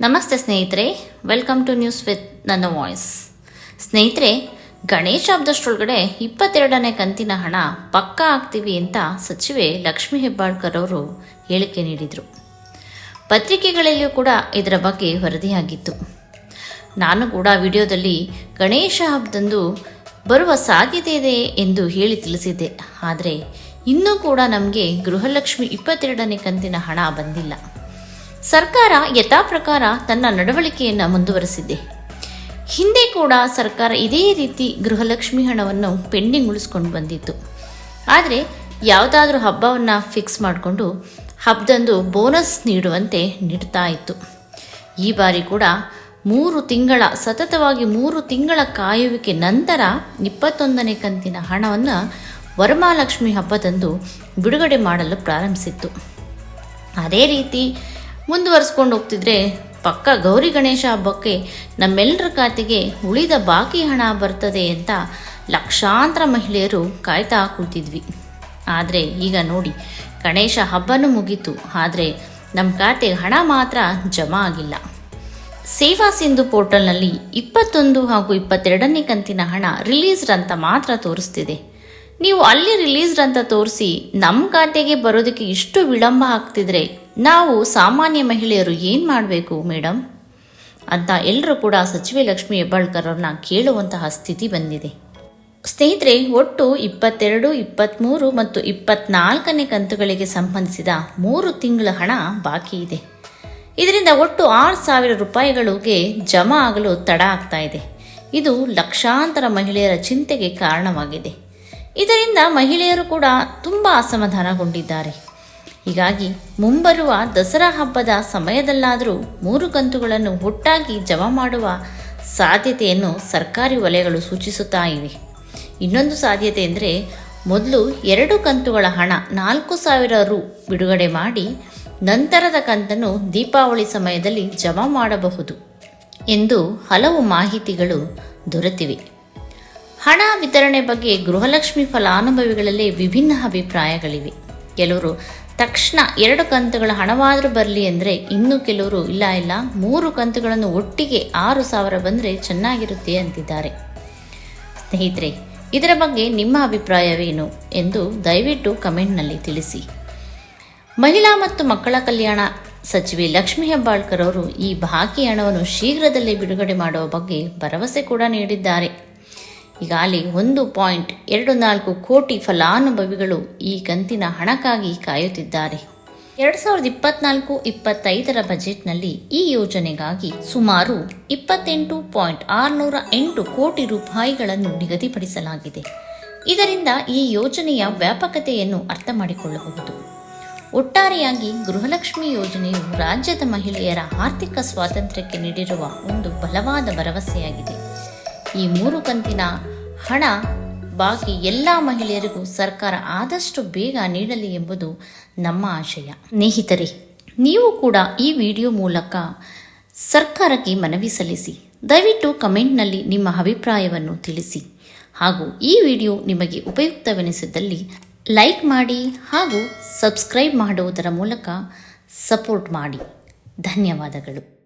ನಮಸ್ತೆ ಸ್ನೇಹಿತರೆ welcome to news with ನನ್ನ ವಾಯ್ಸ್ ಸ್ನೇಹಿತರೆ, ಗಣೇಶ ಹಬ್ಬದಷ್ಟರೊಳಗಡೆ ಇಪ್ಪತ್ತೆರಡನೇ ಕಂತಿನ ಹಣ ಪಕ್ಕಾ ಆಗ್ತೀವಿ ಅಂತ ಸಚಿವೆ ಲಕ್ಷ್ಮೀ ಹೆಬ್ಬಾಳ್ಕರ್ ಅವರು ಹೇಳಿಕೆ ನೀಡಿದರು. ಪತ್ರಿಕೆಗಳಲ್ಲಿಯೂ ಕೂಡ ಇದರ ಬಗ್ಗೆ ವರದಿಯಾಗಿತ್ತು. ನಾನು ಕೂಡ ವಿಡಿಯೋದಲ್ಲಿ ಗಣೇಶ ಹಬ್ಬದಂದು ಬರುವ ಸಾಧ್ಯತೆ ಇದೆ ಎಂದು ಹೇಳಿ ತಿಳಿಸಿದ್ದೆ. ಆದರೆ ಇನ್ನೂ ಕೂಡ ನಮಗೆ ಗೃಹಲಕ್ಷ್ಮಿ ಇಪ್ಪತ್ತೆರಡನೇ ಕಂತಿನ ಹಣ ಬಂದಿಲ್ಲ. ಸರ್ಕಾರ ಯಥಾ ಪ್ರಕಾರ ತನ್ನ ನಡವಳಿಕೆಯನ್ನು ಮುಂದುವರೆಸಿದೆ. ಹಿಂದೆ ಕೂಡ ಸರ್ಕಾರ ಇದೇ ರೀತಿ ಗೃಹಲಕ್ಷ್ಮಿ ಹಣವನ್ನು ಪೆಂಡಿಂಗ್ ಉಳಿಸ್ಕೊಂಡು ಬಂದಿತ್ತು. ಆದರೆ ಯಾವುದಾದ್ರೂ ಹಬ್ಬವನ್ನು ಫಿಕ್ಸ್ ಮಾಡಿಕೊಂಡು ಹಬ್ಬದಂದು ಬೋನಸ್ ನೀಡುವಂತೆ ನೀಡ್ತಾ ಇತ್ತು. ಈ ಬಾರಿ ಕೂಡ ಮೂರು ತಿಂಗಳ, ಸತತವಾಗಿ ಮೂರು ತಿಂಗಳ ಕಾಯುವಿಕೆ ನಂತರ ಇಪ್ಪತ್ತೊಂದನೇ ಕಂತಿನ ಹಣವನ್ನು ವರಮಹಾಲಕ್ಷ್ಮಿ ಹಬ್ಬದಂದು ಬಿಡುಗಡೆ ಮಾಡಲು ಪ್ರಾರಂಭಿಸಿತ್ತು. ಅದೇ ರೀತಿ ಮುಂದುವರಿಸ್ಕೊಂಡು ಹೋಗ್ತಿದ್ರೆ ಪಕ್ಕ ಗೌರಿ ಗಣೇಶ ಹಬ್ಬಕ್ಕೆ ನಮ್ಮೆಲ್ಲರ ಖಾತೆಗೆ ಉಳಿದ ಬಾಕಿ ಹಣ ಬರ್ತದೆ ಅಂತ ಲಕ್ಷಾಂತರ ಮಹಿಳೆಯರು ಕಾಯ್ತಾ ಕೂತಿದ್ವಿ. ಆದರೆ ಈಗ ನೋಡಿ, ಗಣೇಶ ಹಬ್ಬನೂ ಮುಗೀತು. ಆದರೆ ನಮ್ಮ ಖಾತೆಗೆ ಹಣ ಮಾತ್ರ ಜಮಾ ಆಗಿಲ್ಲ. ಸೇವಾ ಸಿಂಧು ಪೋರ್ಟಲ್ನಲ್ಲಿ ಇಪ್ಪತ್ತೊಂದು ಹಾಗೂ ಇಪ್ಪತ್ತೆರಡನೇ ಕಂತಿನ ಹಣ ರಿಲೀಸ್ಡ್ ಅಂತ ಮಾತ್ರ ತೋರಿಸ್ತಿದೆ. ನೀವು ಅಲ್ಲಿ ರಿಲೀಸ್ಡ್ ಅಂತ ತೋರಿಸಿ ನಮ್ಮ ಖಾತೆಗೆ ಬರೋದಕ್ಕೆ ಇಷ್ಟು ವಿಳಂಬ ಆಗ್ತಿದ್ರೆ ನಾವು ಸಾಮಾನ್ಯ ಮಹಿಳೆಯರು ಏನು ಮಾಡಬೇಕು ಮೇಡಮ್ ಅಂತ ಎಲ್ಲರೂ ಕೂಡ ಸಚಿವೆ ಲಕ್ಷ್ಮಿ ಹೆಬ್ಬಾಳ್ಕರ್ ಅವ್ರನ್ನ ಕೇಳುವಂತಹ ಸ್ಥಿತಿ ಬಂದಿದೆ. ಸ್ನೇಹಿತರೆ, ಒಟ್ಟು ಇಪ್ಪತ್ತೆರಡು ಇಪ್ಪತ್ತ್ಮೂರು ಮತ್ತು ಇಪ್ಪತ್ನಾಲ್ಕನೇ ಕಂತುಗಳಿಗೆ ಸಂಬಂಧಿಸಿದ ಮೂರು ತಿಂಗಳ ಹಣ ಬಾಕಿ ಇದೆ. ಇದರಿಂದ ಒಟ್ಟು ಆರು ಸಾವಿರ ರೂಪಾಯಿಗಳಿಗೆ ಜಮಾ ಆಗಲು ತಡ ಆಗ್ತಾ ಇದೆ. ಇದು ಲಕ್ಷಾಂತರ ಮಹಿಳೆಯರ ಚಿಂತೆಗೆ ಕಾರಣವಾಗಿದೆ. ಇದರಿಂದ ಮಹಿಳೆಯರು ಕೂಡ ತುಂಬ ಅಸಮಾಧಾನಗೊಂಡಿದ್ದಾರೆ. ಹೀಗಾಗಿ ಮುಂಬರುವ ದಸರಾ ಹಬ್ಬದ ಸಮಯದಲ್ಲಾದರೂ ಮೂರು ಕಂತುಗಳನ್ನು ಒಟ್ಟಾಗಿ ಜಮಾ ಮಾಡುವ ಸಾಧ್ಯತೆಯನ್ನು ಸರ್ಕಾರಿ ವಲಯಗಳು ಸೂಚಿಸುತ್ತಾ ಇವೆ. ಇನ್ನೊಂದು ಸಾಧ್ಯತೆ ಎಂದರೆ ಮೊದಲು ಎರಡು ಕಂತುಗಳ ಹಣ ನಾಲ್ಕು ಸಾವಿರ ರು ಬಿಡುಗಡೆ ಮಾಡಿ ನಂತರದ ಕಂತನ್ನು ದೀಪಾವಳಿ ಸಮಯದಲ್ಲಿ ಜಮಾ ಮಾಡಬಹುದು ಎಂದು ಹಲವು ಮಾಹಿತಿಗಳು ದೊರೆತಿವೆ. ಹಣ ವಿತರಣೆ ಬಗ್ಗೆ ಗೃಹಲಕ್ಷ್ಮಿ ಫಲಾನುಭವಿಗಳಲ್ಲಿ ವಿಭಿನ್ನ ಅಭಿಪ್ರಾಯಗಳಿವೆ. ಕೆಲವರು, ತಕ್ಷಣ ಎರಡು ಕಂತುಗಳ ಹಣವಾದರೂ ಬರಲಿ ಅಂದರೆ ಇನ್ನು ಕೆಲವರು, ಇಲ್ಲ ಇಲ್ಲ, ಮೂರು ಕಂತುಗಳನ್ನು ಒಟ್ಟಿಗೆ ಆರು ಸಾವಿರ ಬಂದರೆ ಚೆನ್ನಾಗಿರುತ್ತೆ ಅಂತಿದ್ದಾರೆ. ಸ್ನೇಹಿತರೆ, ಇದರ ಬಗ್ಗೆ ನಿಮ್ಮ ಅಭಿಪ್ರಾಯವೇನು ಎಂದು ದಯವಿಟ್ಟು ಕಮೆಂಟ್ನಲ್ಲಿ ತಿಳಿಸಿ. ಮಹಿಳಾ ಮತ್ತು ಮಕ್ಕಳ ಕಲ್ಯಾಣ ಸಚಿವೆ ಲಕ್ಷ್ಮೀ ಹೆಬ್ಬಾಳ್ಕರ್ ಅವರು ಈ ಬಾಕಿ ಹಣವನ್ನು ಶೀಘ್ರದಲ್ಲೇ ಬಿಡುಗಡೆ ಮಾಡುವ ಬಗ್ಗೆ ಭರವಸೆ ಕೂಡ ನೀಡಿದ್ದಾರೆ. ಈಗಾಗಲೇ ಒಂದು ಪಾಯಿಂಟ್ ಎರಡು ನಾಲ್ಕು ಕೋಟಿ ಫಲಾನುಭವಿಗಳು ಈ ಕಂತಿನ ಹಣಕ್ಕಾಗಿ ಕಾಯುತ್ತಿದ್ದಾರೆ. ಎರಡು ಸಾವಿರದ ಇಪ್ಪತ್ನಾಲ್ಕು ಇಪ್ಪತ್ತೈದರ ಬಜೆಟ್ನಲ್ಲಿ ಈ ಯೋಜನೆಗಾಗಿ ಸುಮಾರು ಇಪ್ಪತ್ತೆಂಟು ಪಾಯಿಂಟ್ ಆರುನೂರ ಎಂಟು ಕೋಟಿ ರೂಪಾಯಿಗಳನ್ನು ನಿಗದಿಪಡಿಸಲಾಗಿದೆ. ಇದರಿಂದ ಈ ಯೋಜನೆಯ ವ್ಯಾಪಕತೆಯನ್ನು ಅರ್ಥ ಮಾಡಿಕೊಳ್ಳಬಹುದು. ಒಟ್ಟಾರೆಯಾಗಿ ಗೃಹಲಕ್ಷ್ಮಿ ಯೋಜನೆಯು ರಾಜ್ಯದ ಮಹಿಳೆಯರ ಆರ್ಥಿಕ ಸ್ವಾತಂತ್ರ್ಯಕ್ಕೆ ನೀಡಿರುವ ಒಂದು ಬಲವಾದ ಭರವಸೆಯಾಗಿದೆ. ಈ ಮೂರು ಕಂತಿನ ಹಣ ಬಾಕಿ ಎಲ್ಲ ಮಹಿಳೆಯರಿಗೂ ಸರ್ಕಾರ ಆದಷ್ಟು ಬೇಗ ನೀಡಲಿ ಎಂಬುದು ನಮ್ಮ ಆಶಯ. ಸ್ನೇಹಿತರೆ, ನೀವು ಕೂಡ ಈ ವಿಡಿಯೋ ಮೂಲಕ ಸರ್ಕಾರಕ್ಕೆ ಮನವಿ ಸಲ್ಲಿಸಿ, ದಯವಿಟ್ಟು ಕಮೆಂಟ್ನಲ್ಲಿ ನಿಮ್ಮ ಅಭಿಪ್ರಾಯವನ್ನು ತಿಳಿಸಿ. ಹಾಗೂ ಈ ವಿಡಿಯೋ ನಿಮಗೆ ಉಪಯುಕ್ತವೆನಿಸಿದ್ದಲ್ಲಿ ಲೈಕ್ ಮಾಡಿ ಹಾಗೂ ಸಬ್ಸ್ಕ್ರೈಬ್ ಮಾಡುವುದರ ಮೂಲಕ ಸಪೋರ್ಟ್ ಮಾಡಿ. ಧನ್ಯವಾದಗಳು.